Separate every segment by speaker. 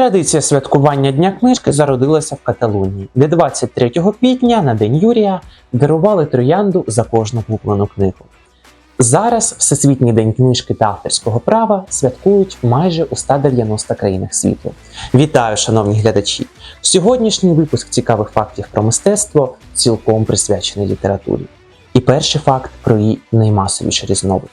Speaker 1: Традиція святкування Дня книжки зародилася в Каталонії, де 23 квітня на День Юрія дарували троянду за кожну куплену книгу. Зараз Всесвітній день книжки та авторського права святкують майже у 190 країнах світу. Вітаю, шановні глядачі! Сьогоднішній випуск цікавих фактів про мистецтво цілком присвячений літературі. І перший факт про її наймасовіший різновид.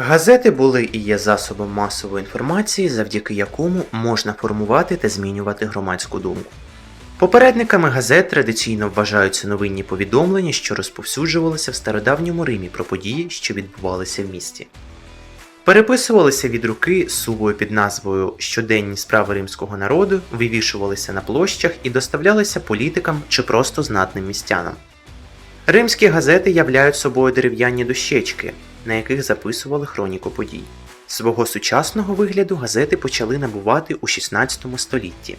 Speaker 2: Газети були і є засобом масової інформації, завдяки якому можна формувати та змінювати громадську думку. Попередниками газет традиційно вважаються новинні повідомлення, що розповсюджувалися в стародавньому Римі про події, що відбувалися в місті. Переписувалися від руки сувою під назвою Щоденні справи римського народу, вивішувалися на площах і доставлялися політикам чи просто знатним містянам. Римські газети являють собою дерев'яні дощечки, на яких записували хроніку подій. Свого сучасного вигляду газети почали набувати у 16 столітті.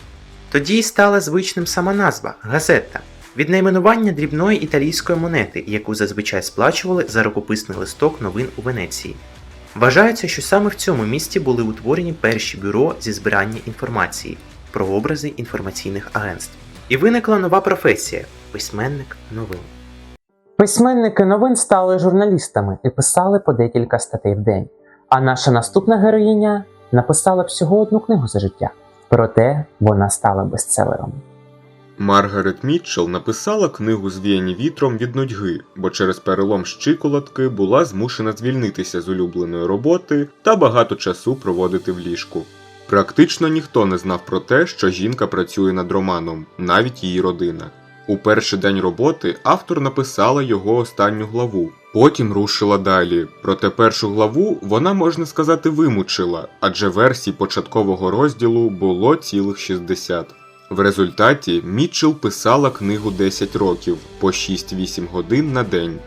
Speaker 2: Тоді й стала звичним сама назва газета від найменування дрібної італійської монети, яку зазвичай сплачували за рукописний листок новин у Венеції. Вважається, що саме в цьому місті були утворені перші бюро зі збирання інформації про образи інформаційних агентств. І виникла нова професія письменник новин.
Speaker 1: Письменники новин стали журналістами і писали по декілька статей в день. А наша наступна героїня написала всього одну книгу за життя. Проте вона стала бестселером.
Speaker 3: Маргарет Мітчелл написала книгу Звіяні вітром від нудьги, бо через перелом щиколотки була змушена звільнитися з улюбленої роботи та багато часу проводити в ліжку. Практично ніхто не знав про те, що жінка працює над романом, навіть її родина. У перший день роботи автор написала його останню главу, потім рушила далі. Проте першу главу вона, можна сказати, вимучила, адже версій початкового розділу було цілих 60. В результаті Мітчелл писала книгу 10 років по 6-8 годин на день.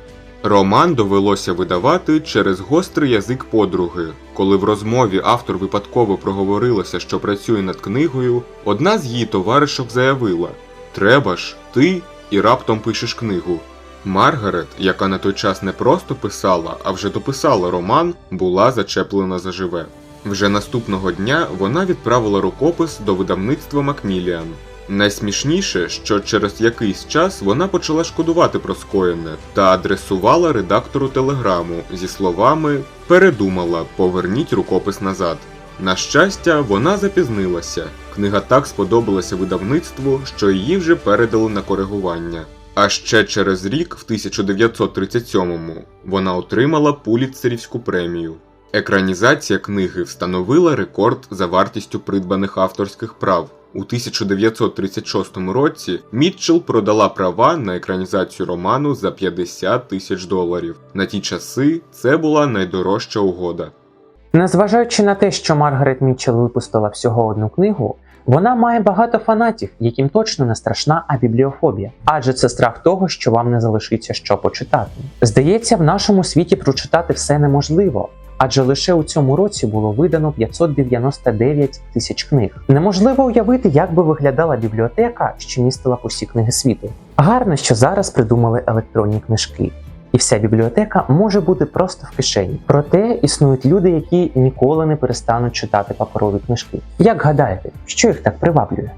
Speaker 3: Роман довелося видавати через гострий язик подруги. Коли в розмові автор випадково проговорилася, що працює над книгою, одна з її товаришок заявила: Треба ж, ти і раптом пишеш книгу. Маргарет, яка на той час не просто писала, а вже дописала роман, була зачеплена заживе. Вже наступного дня вона відправила рукопис до видавництва Макміліан. Найсмішніше, що через якийсь час вона почала шкодувати про скоєне та адресувала редактору телеграму зі словами Передумала, поверніть рукопис назад. На щастя, вона запізнилася. Книга так сподобалася видавництву, що її вже передали на коригування. А ще через рік, в 1937-му, вона отримала Пулітцерівську премію. Екранізація книги встановила рекорд за вартістю придбаних авторських прав. У 1936 році Мітчелл продала права на екранізацію роману за 50 тисяч доларів. На ті часи це була найдорожча угода.
Speaker 1: Незважаючи на те, що Маргарет Мітчелл випустила всього одну книгу, вона має багато фанатів, яким точно не страшна абібліофобія, адже це страх того, що вам не залишиться що почитати. Здається, в нашому світі прочитати все неможливо. Адже лише у цьому році було видано 599 тисяч книг. Неможливо уявити, як би виглядала бібліотека, що містила усі книги світу. Гарно, що зараз придумали електронні книжки, і вся бібліотека може бути просто в кишені. Проте існують люди, які ніколи не перестануть читати паперові книжки. Як гадаєте, що їх так приваблює?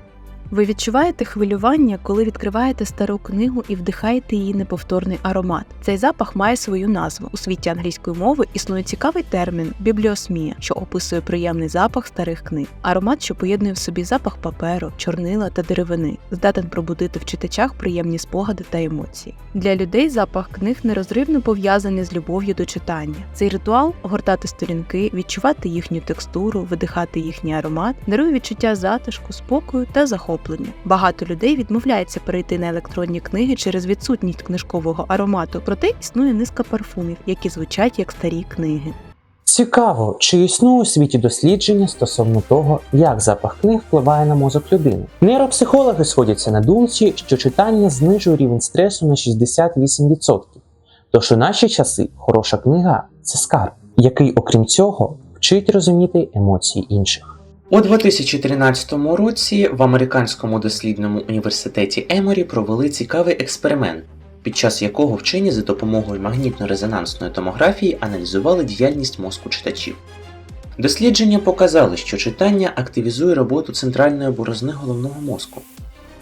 Speaker 4: Ви відчуваєте хвилювання, коли відкриваєте стару книгу і вдихаєте її неповторний аромат. Цей запах має свою назву. У світі англійської мови існує цікавий термін бібліосмія, що описує приємний запах старих книг. Аромат, що поєднує в собі запах паперу, чорнила та деревини, здатен пробудити в читачах приємні спогади та емоції. Для людей запах книг нерозривно пов'язаний з любов'ю до читання. Цей ритуал гортати сторінки, відчувати їхню текстуру, видихати їхній аромат, дарує відчуття затишку, спокою та захоплення. Багато людей відмовляється перейти на електронні книги через відсутність книжкового аромату, проте існує низка парфумів, які звучать як старі книги.
Speaker 1: Цікаво, чи існує у світі дослідження стосовно того, як запах книг впливає на мозок людини. Нейропсихологи сходяться на думці, що читання знижує рівень стресу на 68%. Тож у наші часи хороша книга це скарб, який, окрім цього, вчить розуміти емоції інших.
Speaker 2: У 2013 році в американському дослідному університеті Еморі провели цікавий експеримент, під час якого вчені за допомогою магнітно-резонансної томографії аналізували діяльність мозку читачів. Дослідження показали, що читання активізує роботу центральної борозни головного мозку,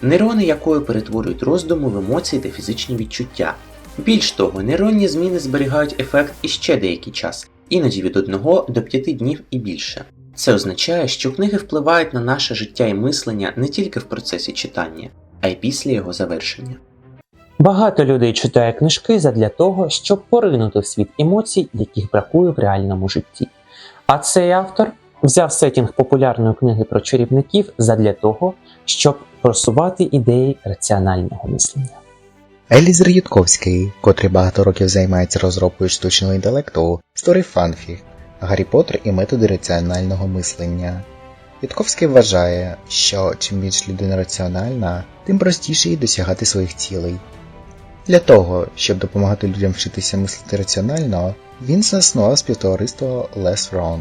Speaker 2: нейрони якої перетворюють роздуми в емоції та фізичні відчуття. Більш того, нейронні зміни зберігають ефект іще деякий час, іноді від 1 до 5 днів і більше. Це означає, що книги впливають на наше життя і мислення не тільки в процесі читання, а й після його завершення.
Speaker 1: Багато людей читає книжки задля того, щоб поринути в світ емоцій, яких бракує в реальному житті. А цей автор взяв сетінг популярної книги про чарівників задля того, щоб просувати ідеї раціонального мислення.
Speaker 5: Елізер Ютковський, котрий багато років займається розробкою штучного інтелекту, створив фанфік Гаррі Поттер і методи раціонального мислення. Ютковський вважає, що чим більш людина раціональна, тим простіше їй досягати своїх цілей. Для того, щоб допомагати людям вчитися мислити раціонально, він заснував співтовариство Les Ron,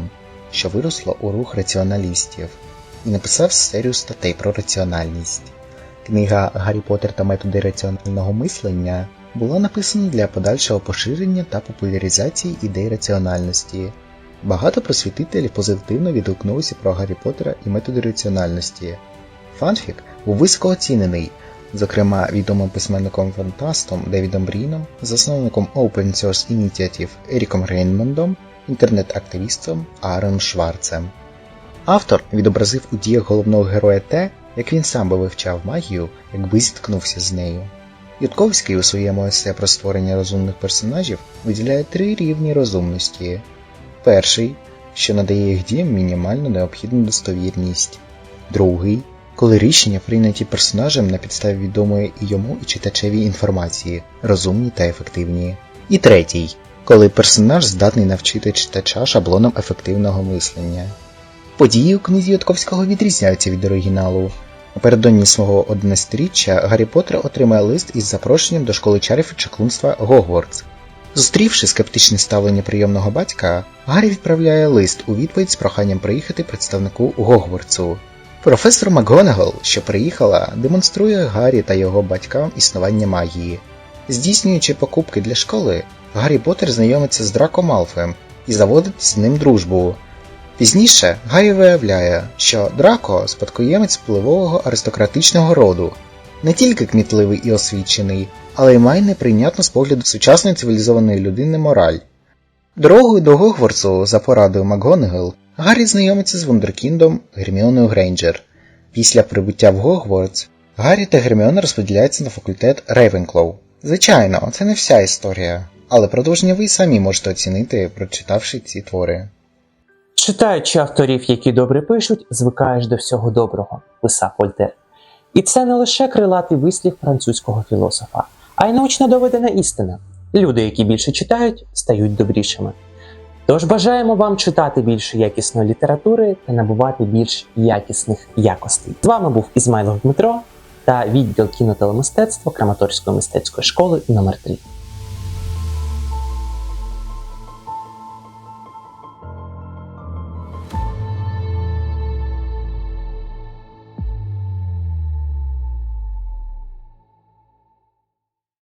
Speaker 5: що виросло у рух раціоналістів, і написав серію статей про раціональність. Книга Гаррі Поттер та методи раціонального мислення була написана для подальшого поширення та популяризації ідей раціональності. Багато просвітителів позитивно відгукнулися про Гаррі Поттера і методи раціональності. Фанфік був високо оцінений, зокрема відомим письменником-фантастом Девідом Бріном, засновником Open Source Initiative Еріком Рейнмондом, інтернет-активістом Аароном Шварцем. Автор відобразив у діях головного героя те, як він сам би вивчав магію, якби зіткнувся з нею. Ютковський у своєму есе про створення розумних персонажів виділяє три рівні розумності. Перший, що надає їх діям мінімально необхідну достовірність. Другий, коли рішення прийняті персонажем на підставі відомої і йому і читачеві інформації, розумні та ефективні. І третій, коли персонаж здатний навчити читача шаблоном ефективного мислення. Події у книзі Ютковського відрізняються від оригіналу. Напередодні свого 11-річчя Гаррі Поттер отримає лист із запрошенням до школи чарів і чаклунства Гогвартс. Зустрівши скептичне ставлення прийомного батька, Гаррі відправляє лист у відповідь з проханням приїхати представнику Гогвартсу. Професор МакГонагал, що приїхала, демонструє Гаррі та його батькам існування магії. Здійснюючи покупки для школи, Гаррі Поттер знайомиться з Драко Малфоєм і заводить з ним дружбу. Пізніше Гаррі виявляє, що Драко спадкоємець впливового аристократичного роду, не тільки кмітливий і освічений, але й має неприйнятну з погляду сучасної цивілізованої людини мораль. Дорогою до Гогвартсу за порадою МакГонагал Гаррі знайомиться з вундеркіндом Герміоною Грейнджер. Після прибуття в Гогвартс Гаррі та Герміона розподіляються на факультет Рейвенклоу. Звичайно, це не вся історія, але продовження ви самі можете оцінити, прочитавши ці твори.
Speaker 1: Читаючи авторів, які добре пишуть, звикаєш до всього доброго, писав Вольтер. І це не лише крилатий вислів французького філософа, а й научно доведена істина. Люди, які більше читають, стають добрішими. Тож бажаємо вам читати більше якісної літератури та набувати більш якісних якостей. З вами був Ізмайлов Дмитро та відділ кінотелемистецтва Краматорської мистецької школи номер 3